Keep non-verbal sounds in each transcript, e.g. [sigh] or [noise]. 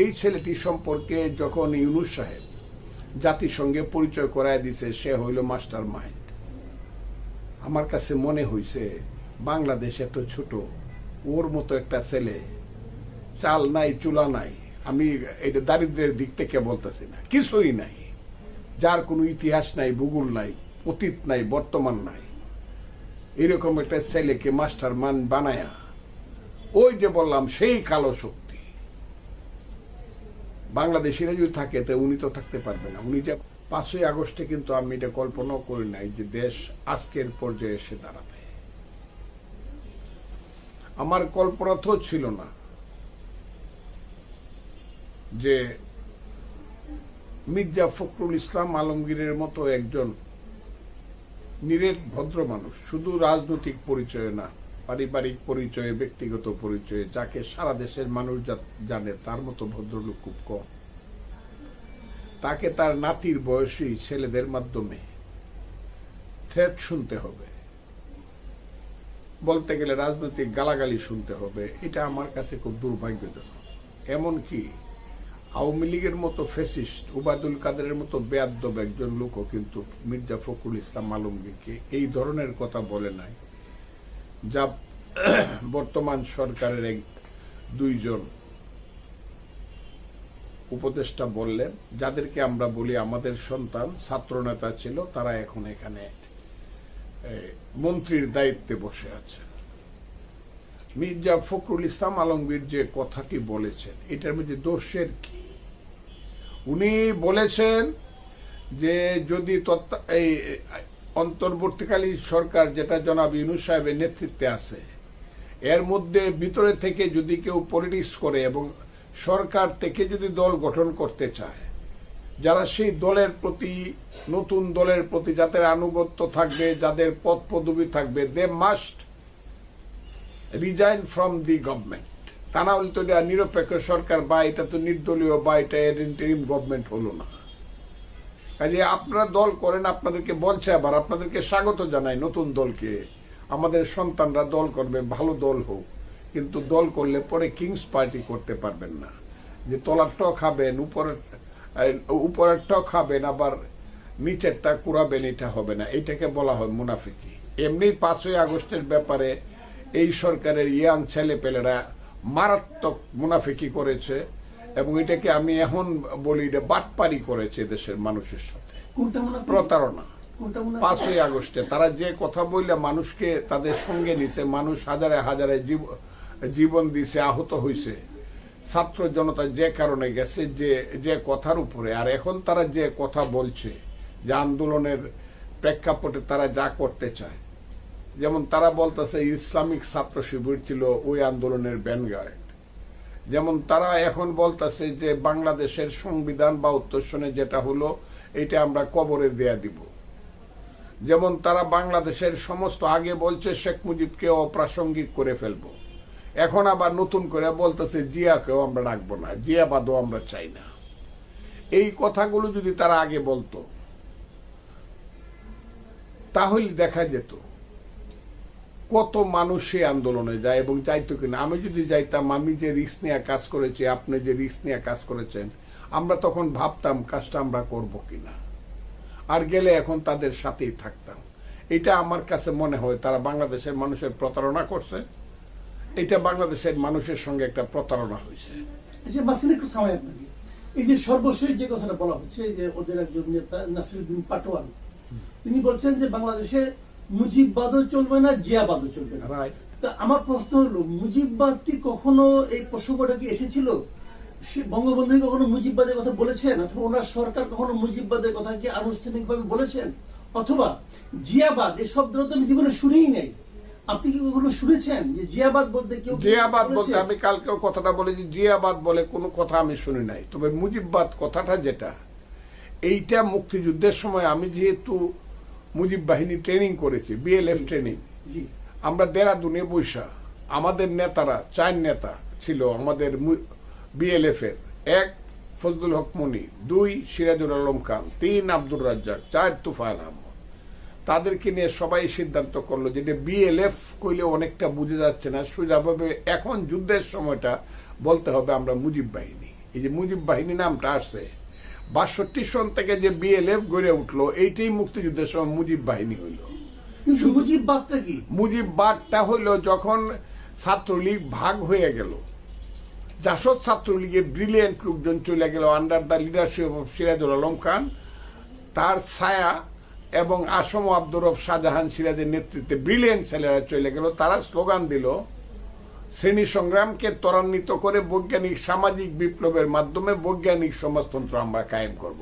এই ছেলেটি সম্পর্কে যখন ইউনুস সাহেব জাতিসংঘে পরিচয় করায় দিছে, সে হইল মাস্টার মাইন্ড। আমার কাছে মনে হইছে, বাংলাদেশ এত ছোট, ওর মতো একটা ছেলে, চাল নাই, চুলা নাই, আমি এটা দারিদ্রের দিক থেকে বলতেছি না, কিছুই নাই, যার কোনো ইতিহাস নাই, ভূগোল নাই, অতীত নাই, বর্তমান নাই। এরকম একটা ছেলেকে মাস্টার মান বানায়া, ওই যে বললাম, সেই কালো শক্তি। বাংলাদেশিরা যদি থাকে, তো উনি তো থাকতে পারবে না। উনি যে পাঁচই আগস্টে কিন্তু আমি এটা কল্পনাও করি নাই যে দেশ আজকের পর্যায়ে এসে দাঁড়াবে। আমার কল্পনা তো ছিল না যে মির্জা ফখরুল ইসলাম আলমগীরের মতো একজন নিরেট ভদ্র মানুষ, শুধু রাজনৈতিক পরিচয় না পারিবারিক পরিচয়ে, ব্যক্তিগত পরিচয়ে, যাকে সারা দেশের মানুষ জানে তার মতো ভদ্রলোক খুব কম। তাকে তার নাতির বয়সী ছেলেদের মাধ্যমে থ্রেট শুনতে হবে। বলতে গেলে রাজনৈতিক গালাগালি শুনতে হবে, এটা আমার কাছে খুব দুর্ভাগ্যজনক। এমনকি আওয়ামী লীগের মতো ফেসিস্ট উবায়দুল কাদেরের মতো বেয়াদ্দব একজন লোকও কিন্তু মির্জা ফখরুল ইসলাম আলমগীরকে এই ধরনের কথা বলে নাই। যা বর্তমান সরকারের এক দুইজন উপদেষ্টা বললেন, যাদেরকে আমরা বলি আমাদের সন্তান ছাত্রনেতা ছিল, তারা এখন এখানে মন্ত্রীর দায়িত্বে বসে আছে। মির্জা ফখরুল ইসলাম আলমগীর যে কথাটি বলেছেন, এটার মধ্যে দোষের কি? উনি বলেছেন যে যদি এই অন্তর্বর্তীকালীন সরকার যেটা জনাব ইউনুস সাহেবের নেতৃত্বে আছে, এর মধ্যে ভিতরে থেকে যদি কেউ পলিটিক্স করে এবং সরকার থেকে যদি দল গঠন করতে চায়, যারা সেই দলের প্রতি, নতুন দলের প্রতি যাদের আনুগত্য থাকবে, যাদের পদ পদবি থাকবে they must resign from the government তা না হলে তো এটা নিরপেক্ষ সরকার, বা এটা তো নির্দলীয়, বা এটা ইন্টারিম গভর্নমেন্ট হলো না। কাজে আপনারা দল করেন, আপনাদেরকে বলছে আবার, আপনাদেরকে স্বাগত জানাই নতুন দলকে। আমাদের সন্তানরা দল করবে, ভালো দল হোক। কিন্তু দল করলে পরে কিংস পার্টি করতে পারবেন না। যে তলারটাও খাবেন, উপরের উপরেরটাও খাবেন, আবার নিচেরটা কুড়াবেন, এটা হবে না। এটাকে বলা হয় মুনাফিকি। এমনি পাঁচই আগস্টের ব্যাপারে এই সরকারের ইয়াং ছেলেপেলেরা মারাত্মক মুনাফিকি করেছে। এবং এটাকে আমি এখন বলি এটা বাটপারি করেছে দেশের মানুষের সাথে। প্রতারণা? পাঁচই আগস্টে তারা যে কথা বললে মানুষকে তাদের সঙ্গে নিছে মানুষ হাজারে হাজারে জীব- জীবন দিছে আহত হয়েছে ছাত্র জনতা যে কারণে গেছে যে যে কথার উপরে। আর এখন তারা যে কথা বলছে যে আন্দোলনের প্রেক্ষাপটে তারা যা করতে চায়। যেমন তারা বলতেছে ইসলামিক ছাত্র শিবির ছিল ওই আন্দোলনের ব্যানগার্ড যেমন তারা এখন বলতেছে যে বাংলাদেশের সংবিধান বা উত্তরসনে যেটা হলো, এটা আমরা কবরে দেয়া দিব। যেমন তারা বাংলাদেশের সমস্ত আগে বলছে শেখ মুজিবকে অপ্রাসঙ্গিক করে ফেলব। এখন আবার নতুন করে বলতেছে জিয়াকেও আমরা রাখব না জিয়াবাদও আমরা চাই না। এই কথাগুলো যদি তারা আগে বলতো, তাহলে দেখা যেত। কত মানুষ সেই আন্দোলনে যায় এবং যাইতো কিনা। আমি যদি যাইতাম, আমি যে রিস্ক নিয়ে কাজ করেছি, আপনি যে রিস্ক নিয়ে কাজ করেছেন, আমরা তখন ভাবতাম কাজটা আমরা করব কিনা। আর গেলে এখন তাদের সাথেই থাকতাম। এটা আমার কাছে মনে হয়, তারা বাংলাদেশের মানুষের প্রতারণা করছে। এটা বাংলাদেশের মানুষের সঙ্গে একটা প্রতারণা হয়েছে। আচ্ছা একটু এই যে সর্বশেষ যে কথাটা বলা হচ্ছে, যে ওদের একজন নেতা, নাসিরুদ্দিন পাটোয়ারি, তিনি বলছেন যে বাংলাদেশে মুজিববাদও চলবে না জিয়াবাদও চলবে না। তা আমার প্রশ্ন হলো মুজিববাদ কি কখনো এই প্রসঙ্গটা কি এসেছিল? বঙ্গবন্ধু কখনো মুজিববাদের কথা বলেছেন? অথবা ওনার সরকার কখনো মুজিববাদের কথা কি আনুষ্ঠানিকভাবে বলেছেন? অথবা জিয়াবাদ এই শব্দটা তো আমি জীবনে শুনেই নাই। আপনি কি কখনো শুনেছেন যে জিয়াবাদ বলতে কেউ জিয়াবাদ বলতে আমি কালকেও কথাটা বলেছি জিয়াবাদ বলে কোনো কথা আমি শুনি নাই। তবে মুজিববাদ কথাটা যেটা এইটা মুক্তিযুদ্ধের সময় আমি যেহেতু মুজিব বাহিনী ট্রেনিং করেছি বিএলএফ ট্রেনিং আমরা দেরাদুনে বৈশা আমাদের নেতারা চার নেতা ছিল আমাদের বিএলএফ এর। এক ফজলুল হক মনি দুই সিরাজুল আলম খান তিন আব্দুর রাজ্জাক চার তুফাইল আহমদ। তাদেরকে নিয়ে সবাই সিদ্ধান্ত করল যে বিএলএফ কইলে অনেকটা বুঝে যাচ্ছে না সোজাভাবে এখন যুদ্ধের সময়টা বলতে হবে আমরা মুজিব বাহিনী। এই যে মুজিব বাহিনী নামটা আসছে বাষট্টি সন থেকে যে বিএলএফ গড়ে উঠল এইটাই মুক্তিযুদ্ধের সময় মুজিব বাহিনী হইল। মুজিববাদটা কি? হইল যখন ছাত্রলীগ ভাগ হয়ে গেল। জাসদ ছাত্রলীগে ব্রিলিয়েন্ট লোকজন চলে গেল under the leadership of Sirajul Alam Khan. তার ছায়া এবং আসম আব্দুর রব শাহজাহান সিরাজের নেতৃত্বে ব্রিলিয়েন্ট ছেলেরা চলে গেল। তারা স্লোগান দিল শ্রেণি সংগ্রামকে ত্বরান্বিত করে বৈজ্ঞানিক সামাজিক বিপ্লবের মাধ্যমে বৈজ্ঞানিক সমাজতন্ত্র আমরা কায়েম করব।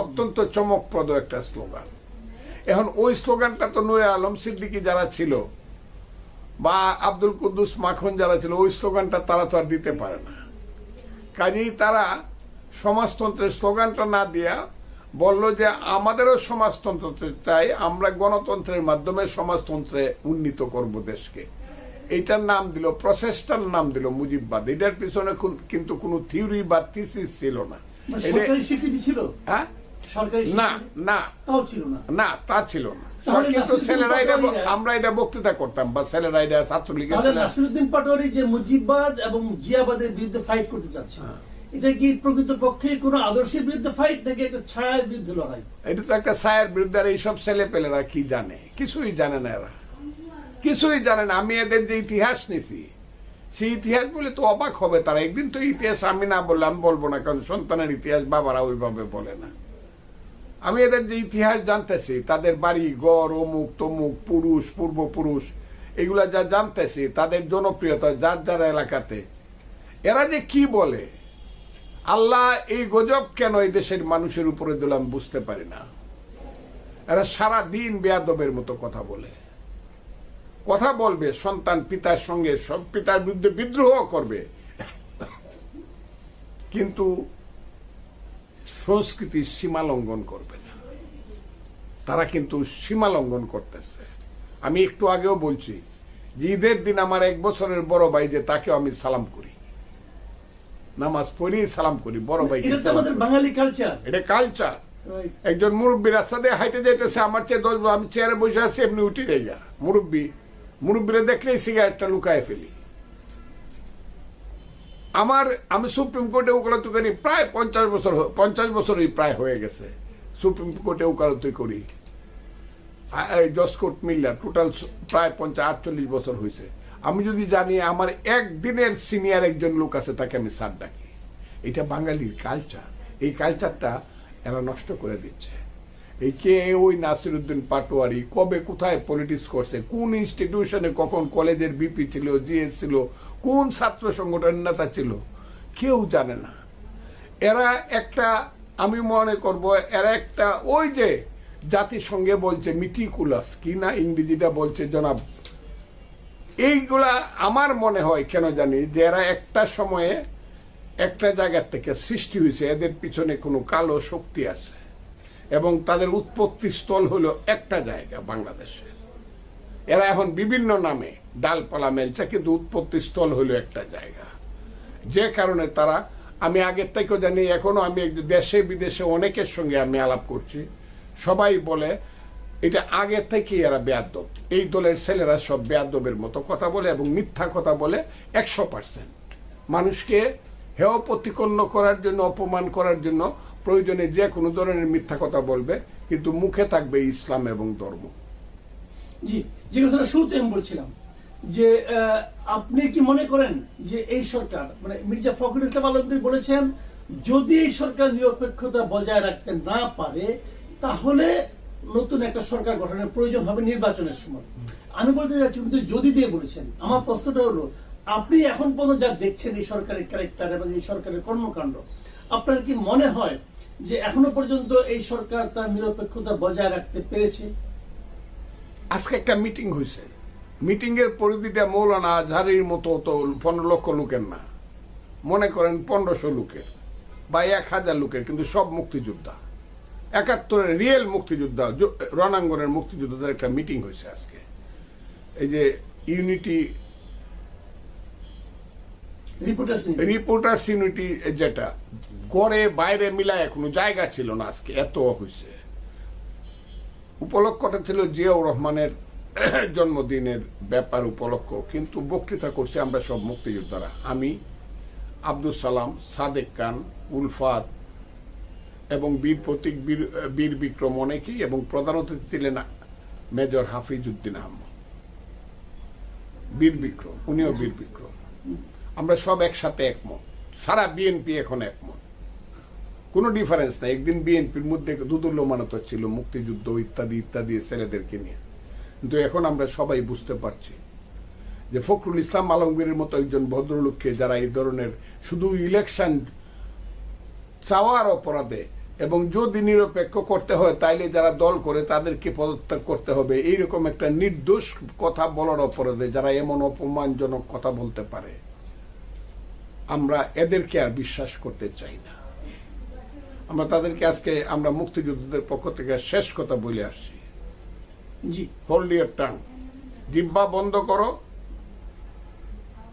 অত্যন্ত চমকপ্রদ একটা স্লোগান। এখন ওই স্লোগানটা তো নুরে আলম সিদ্দিকী যারা ছিল বা আব্দুল কুদ্দুস মাখন যারা ছিল, ওই স্লোগানটা তারা তো আর দিতে পারে না। কাজেই তারা সমাজতন্ত্রের স্লোগানটা না দিয়া বলল যে আমাদেরও সমাজতন্ত্র চাই, আমরা গণতন্ত্রের মাধ্যমে সমাজতন্ত্রে উন্নীত করব দেশকে। এইটার নাম দিল প্রসেসটার নাম দিল মুজিববাদ। এটার পিছনে কিন্তু কোনো থিওরি বা থিসিস ছিল না। মানে সরকারি স্বীকৃতি ছিল? হ্যাঁ? না না। না। তা ছিল না। কিন্তু ছেলেরা এটা আমরা এটা বক্তৃতা করতাম বা ছেলেরা এটা ছাত্রলীগের নাসিরুদ্দিন পাটোয়ারি যে মুজিববাদ এবং জিয়াবাদের বিরুদ্ধে ফাইট করতে চাচ্ছে হ্যাঁ। এটা কি প্রকৃত পক্ষে কোন আদর্শের বিরুদ্ধে ফাইট নাকি একটা ছায়ার বিরুদ্ধে লড়াই? এটা তো একটা সায়ের বিরুদ্ধে আর এইসব ছেলে পেলেরা কি জানে? কিছুই জানে না এরা। কিছুই জানে না। আমি এদের যে ইতিহাস নিছি, সেই ইতিহাস বলে তো অবাক হবে তারা। একদিন তো ইতিহাস আমি না বললে, আমি বলব না, কারণ সন্তানের ইতিহাস বাবারা ওইভাবে বলে না। আমি এদের যে ইতিহাস জানতেছি, তাদের বাড়ি গড় অমুক, তমুক, পুরুষ, পূর্বপুরুষ, এগুলা যা জানতেছি, তাদের জনপ্রিয়তা যার যার এলাকাতে, এরা যে কি বলে, আল্লাহ এই গজব কেন এই দেশের মানুষের উপরে দিলাম বুঝতে পারি না। এরা সারা দিন বেয়াদবের মতো কথা বলে। কথা বলবে সন্তান পিতার সঙ্গে সব পিতার বিরুদ্ধে বিদ্রোহ করবে। কিন্তু সংস্কৃতির সীমা লঙ্ঘন করবে না। তারা কিন্তু সীমা লঙ্ঘন করতেছে। আমি একটু আগেও বলছি যে ঈদের দিন আমার এক বছরের বড় ভাই যে তাকেও আমি সালাম করি। নামাজ পড়ি সালাম করি বড় ভাই এটা বাঙালি কালচার এটা কালচার একজন মুরব্বী রাস্তা দিয়ে হাইটে যাইতেছে আমার চেয়ে দশ আমি চেয়ারে বসে আছি এমনি উঠে যাই মুরব্বী মুরব্বীরা দেখলেই সিগারেটটা লুকায় ফেলি। আমার, আমি সুপ্রিম কোর্টে ওকালতি করি প্রায় পঞ্চাশ বছর পঞ্চাশ বছরই প্রায় হয়ে গেছে। সুপ্রিম কোর্টে ওকালতি করি। জসকোট মিল্লা, টোটাল প্রায় পঞ্চাশ আটচল্লিশ বছর হয়েছে আমি যদি জানি আমার একদিনের সিনিয়র একজন লোক আছে, তাকে আমি স্যার ডাকি। এটা বাঙালির কালচার এই কালচারটা এরা নষ্ট করে দিচ্ছে। এই কে ওই নাসিরুদ্দিন পাটোয়ারি, কবে কোথায় পলিটিক্স করছে, কোন ইনস্টিটিউশনে কখন কলেজের বিপি ছিল জিএস ছিল, কোন ছাত্র সংগঠনের নেতা ছিল, কেউ জানে না। এরা একটা, আমি মনে করব, এরা একটা ওই যে জাতিসংঘে বলছে মিটিকুলাস কি না ইংরেজিটা বলছে জনাব? এইগুলা আমার মনে হয় কেন জানি যে এরা একটা সময়ে একটা জায়গার থেকে সৃষ্টি হয়েছে, এদের পিছনে কোনো কালো শক্তি আছে। এবং তাদের উৎপত্তি স্থল হলো একটা জায়গা, বাংলাদেশের। এরা এখন বিভিন্ন নামে ডালপালা মেলছে, কিন্তু উৎপত্তি স্থল হলো একটা জায়গা। যে কারণে তারা, আমি আগের থেকেও জানি, এখনও আমি দেশে, বিদেশে অনেকের সঙ্গে আমি আলাপ করছি। সবাই বলে, এটা আগে থেকেই এরা বেয়াদব। এই দলের ছেলেরা সব বেয়াদবের মতো কথা বলে এবং মিথ্যা কথা বলে একশো পার্সেন্ট। মানুষকে হেয় প্রতিপন্ন করার জন্য, অপমান করার জন্য প্রয়োজনে যে কোনো ধরনের মিথ্যা কথা বলবে, কিন্তু মুখে থাকবে ইসলাম এবং ধর্ম। জি যে কথাটা শুরুতে আমি বলছিলাম যে আপনি কি মনে করেন যে এই সরকার মানে মির্জা ফখরুল ইসলাম আলমগীর বলেছেন, যদি এই সরকার নিরপেক্ষতা বজায় রাখতে না পারে, তাহলে নতুন একটা সরকার গঠনের প্রয়োজন হবে নির্বাচনের সময়। আমি বলতে চাচ্ছি, কিন্তু যদি দিয়ে বলেছেন, আমার প্রশ্নটা হলো আপনি এখন পর্যন্ত যা দেখছেন এই সরকারের ক্যারেক্টার এবং এই সরকারের কর্মকাণ্ড, আপনার কি মনে হয় যে এখনও পর্যন্ত এই সরকার তার নিরপেক্ষতা বজায় রাখতে পেরেছে? আজকে একটা মিটিং হয়েছে। মিটিং এর পরিধিটা মৌলানা আজহারির মতো তো পনেরো লক্ষ লোকের না। মনে করেন পনেরোশো লোকের বা এক হাজার লোকের, কিন্তু সব মুক্তিযোদ্ধা। একাত্তরের রিয়েল মুক্তিযোদ্ধা রণাঙ্গনের মুক্তিযোদ্ধাদের একটা মিটিং হয়েছে আজকে। এই যে ইউনিটি রিপোর্টার্স ইউনিটি যেটা গড়ে বাইরে মিলায় কোনো জায়গা ছিল না আজকে, এত হয়েছে উপলক্ষটা ছিল জিয়াউর রহমানের [coughs] জন্মদিনের ব্যাপার উপলক্ষ, কিন্তু বক্তৃতা করছে আমরা সব মুক্তিযোদ্ধারা। আমি আব্দুল সালাম, সাদেক খান, উলফাত এবং বীর প্রতীক, বীর বীর বিক্রম অনেকেই এবং প্রধান অতিথি ছিলেন মেজর হাফিজ উদ্দিন আহমদ। বীর বিক্রম, উনিও বীর বিক্রম। আমরা সব একসাথে একমত। সারা বিএনপি এখন একমত। কোনো ডিফারেন্স নাই। একদিন বিএনপির মধ্যে দুদুল্যমানত ছিল মুক্তিযুদ্ধ ইত্যাদি ইত্যাদি ছেলেদেরকে নিয়ে। কিন্তু এখন আমরা সবাই বুঝতে পারছি যে ফখরুল ইসলাম আলমগীরের মতো একজন ভদ্রলোককে যারা এই ধরনের শুধু ইলেকশন চাওয়ার অপরাধে এবং যদি নিরপেক্ষ করতে হয়, তাইলে যারা দল করে তাদেরকে পদত্যাগ করতে হবে। এইরকম একটা নির্দোষ কথা বলার অপরাধে যারা এমন অপমানজনক কথা বলতে পারে। আমরা এদেরকে আর বিশ্বাস করতে চাই না। আমরা তাদেরকে আজকে আমরা মুক্তিযুদ্ধদের পক্ষ থেকে শেষ কথা বলে আসছি। জি। হোল্ড ইয়ার টাং জিব্বা বন্ধ করো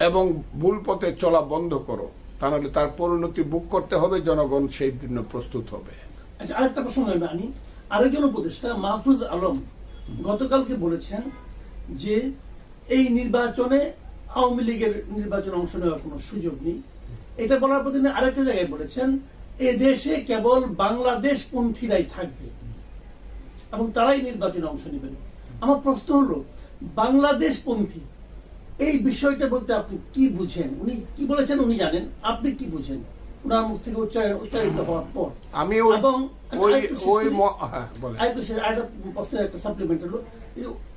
এবং ভুল পথে চলা বন্ধ করো। তাহলে তার পরিণতি বুক করতে হবে জনগণ সেই জন্য প্রস্তুত হবে। আচ্ছা আরেকটা প্রসঙ্গ আমি আনি আরেকজন উপদেষ্টা মাহফুজ আলম গতকালকে বলেছেন যে এই নির্বাচনে আওয়ামী লীগের নির্বাচন অংশ নেওয়ার কোনো সুযোগ নেই। এটা বলার পর তিনি আরেকটা জায়গায় বলেছেন, এ দেশে কেবল বাংলাদেশ পন্থীরাই থাকবে এবং তারাই নির্বাচনে অংশ নেবেন। আমার প্রশ্ন হলো, বাংলাদেশ পন্থী, এই বিষয়টা বলতে আপনি কি বুঝেন? উনি কি বলেছেন উনি জানেন, আপনি কি বুঝেন? ওনার মুখ থেকে উচ্চারণ উচ্চারিত হওয়ার পর। আমি এবং ওই ওই করি। ম- হ্যাঁ, বলেন। আরেকটু আরেকটা প্রশ্নের একটা সাপ্লিমেন্ট হলো।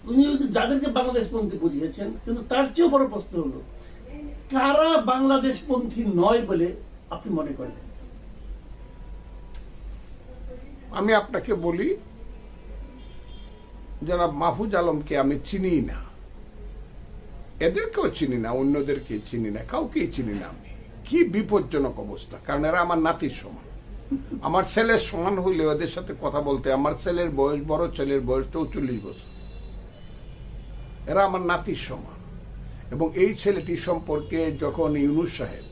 উনি যাদেরকে বাংলাদেশ বুঝিয়েছেন কিন্তু তার চেয়েও বড় প্রশ্ন হলো কারা বাংলাদেশ নয় বলে আপনি মনে করেন? আমি আপনাকে বলি জনাব মাহফুজ আলমকে আমি চিনি না। এদেরকেও চিনি না অন্যদেরকে চিনি না কাউকেই চিনি না আমি। কি বিপজ্জনক অবস্থা? কারণ এরা আমার নাতির সমান। আমার ছেলের সমান হইলে ওদের সাথে কথা বলতে, আমার ছেলের বয়স, বড় ছেলের বয়স চৌচল্লিশ বছর। এরা আমার নাতির সমান। এবং এই ছেলেটি সম্পর্কে যখন ইউনুস সাহেব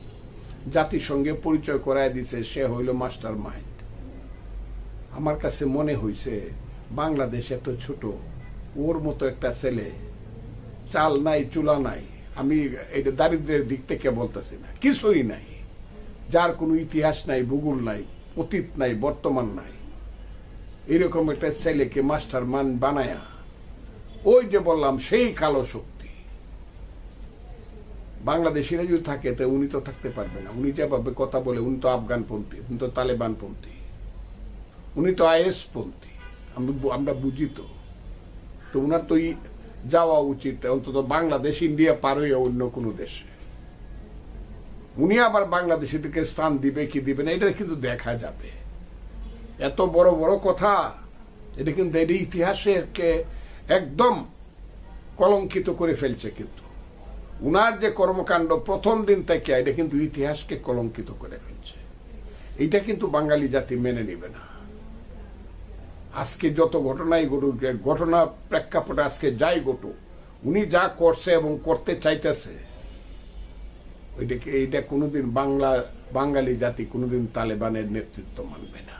জাতিসংঘে পরিচয় করায় দিছে, সে হইল মাস্টার মাইন্ড। আমার কাছে মনে হইছে, বাংলাদেশ এত ছোট, ওর মতো একটা ছেলে চাল নাই, চুলা নাই আমি এটা দারিদ্রের দিক থেকে বলতেছি না, কিছুই নাই। যার কোনো ইতিহাস নাই, ভূগোল নাই, অতীত নাই, বর্তমান নাই। এরকম একটা ছেলেকে মাস্টার মান বানায়া, ওই যে বললাম, সেই কালো শক্তি। বাংলাদেশিরা যদি থাকে, তো উনি তো থাকতে পারবে না। উনি যেভাবে কথা বলে, উনি তো আফগানপন্থী, উনি তো তালেবানপন্থী। উনি তো আইএস পন্থী আমরা বুঝি তো। তো উনার তো যাওয়া উচিত, অন্তত বাংলাদেশ, ইন্ডিয়া পার হয়ে অন্য কোনো দেশে। উনি আবার বাংলাদেশিদেরকে স্থান দিবে কি দিবে না, এটা কিন্তু দেখা যাবে। এত বড় বড় কথা, এটা কিন্তু এটা ইতিহাসকে একদম কলঙ্কিত করে ফেলছে কিন্তু। উনার যে কর্মকাণ্ড প্রথম দিন থেকে, এটা কিন্তু ইতিহাসকে কলঙ্কিত করে ফেলছে। এটা কিন্তু বাঙালি জাতি মেনে নেবে না। আজকে যত ঘটনাই ঘটুক ঘটনা প্রেক্ষাপটে আজকে যাই ঘটুক, উনি যা করছে এবং করতে চাইতেছে, ওইটাকে এইটা কোনোদিন বাংলা বাঙালি জাতি কোনোদিন তালেবানের নেতৃত্ব মানবে না।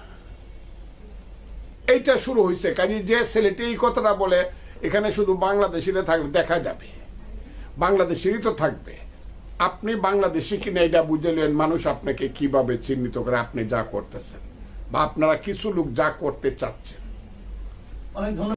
এইটা শুরু হয়েছে কাজে যে ছেলেটি এই কথাটা বলে, এখানে শুধু বাংলাদেশিরা থাকবে দেখা যাবে। বাংলাদেশেরই তো থাকবে। আপনি বাংলাদেশি কিনা এটা বুঝলেন মানুষ আপনাকে কীভাবে চিহ্নিত করে আপনি যা করতেছেন, বা আপনারা কিছু লোক যা করতে চাচ্ছেন। অনেক ধন্যবাদ